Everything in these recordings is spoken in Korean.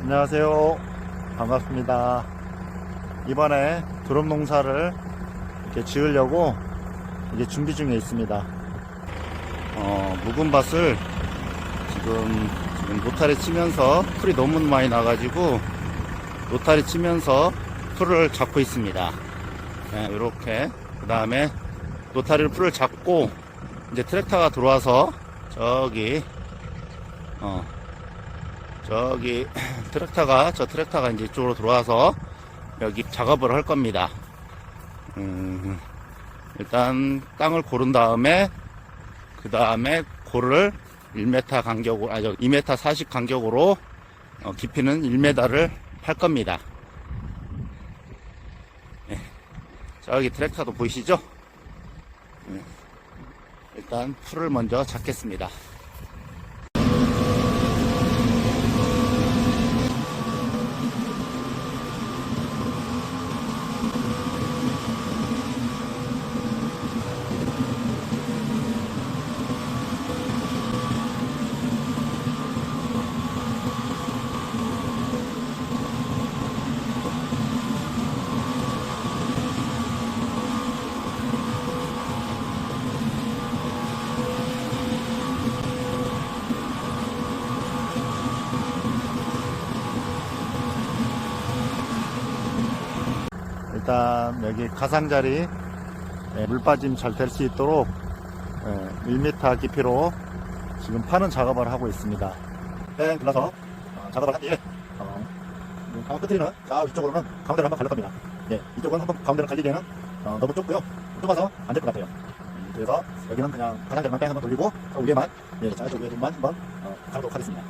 안녕하세요. 반갑습니다. 이번에 드럼 농사를 이렇게 지으려고 이게 준비 중에 있습니다. 어, 묵은 밭을 지금, 지금 노타리 치면서 풀이 너무 많이 나가지고 노타리 치면서 풀을 잡고 있습니다. 네, 이렇게. 그 다음에 노타리를 풀을 잡고 이제 트랙터가 들어와서 저기, 어, 저기 트랙터가 저 트랙터가 이제 이쪽으로 들어와서 여기 작업을 할 겁니다. 음, 일단 땅을 고른 다음에 그 다음에 고를 1m 간격으로 아저 2m 40 간격으로 어, 깊이는 1m를 팔 겁니다. 예. 저기 트랙터도 보이시죠? 예. 일단 풀을 먼저 잡겠습니다. 일단 여기 가상자리 예, 물 빠짐 잘 될 수 있도록 1m 깊이로 지금 파는 작업을 하고 있습니다. 네, 눌러서 어, 작업을 한 뒤에 어, 가운 끝에는 자 이쪽으로는 가운데를 한번 갈릴 겁니다. 예, 이쪽은 한번 가운데를 갈리기에는 어, 너무 좁고요. 좁아서 안 될 것 같아요. 음, 그래서 여기는 그냥 가장자리만 뺑 한번 돌리고 저 위에만 예, 저쪽 위에 좀만 한번 어, 가도록 하겠습니다.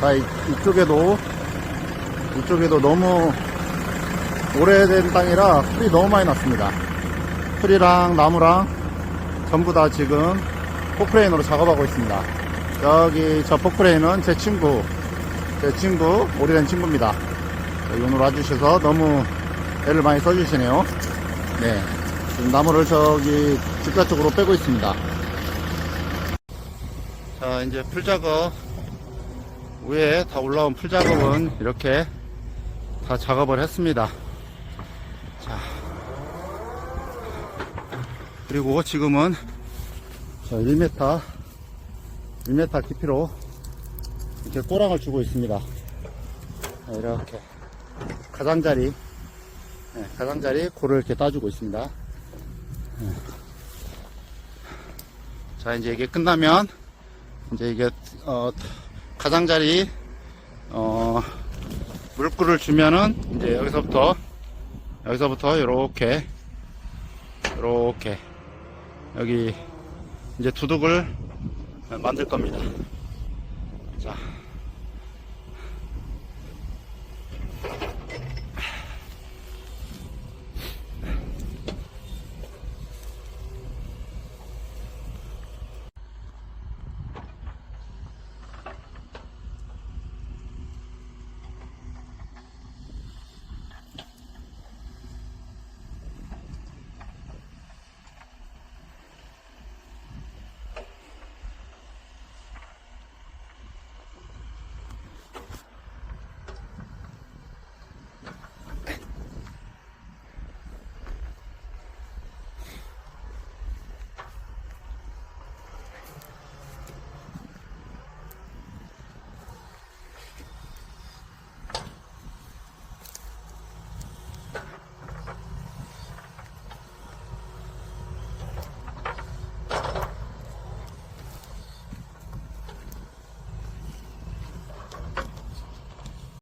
자, 이, 이쪽에도, 이쪽에도 너무 오래된 땅이라 풀이 너무 많이 났습니다. 풀이랑 나무랑 전부 다 지금 포크레인으로 작업하고 있습니다. 여기 저 포크레인은 제 친구, 제 친구, 오래된 친구입니다. 여기 오늘 와주셔서 너무 애를 많이 써주시네요. 네. 지금 나무를 저기 집가 쪽으로 빼고 있습니다. 자, 이제 풀 작업 위에 다 올라온 풀 작업은 이렇게 다 작업을 했습니다. 자. 그리고 지금은 저 1m, 1m 깊이로 이렇게 꼬랑을 주고 있습니다. 자, 이렇게 가장자리, 네, 가장자리 고를 이렇게 따주고 있습니다. 네. 자, 이제 이게 끝나면 이제 이게 어, 가장자리 어, 물구를 주면은 이제 여기서부터 여기서부터 이렇게 이렇게 여기 이제 두둑을 만들 겁니다. 자.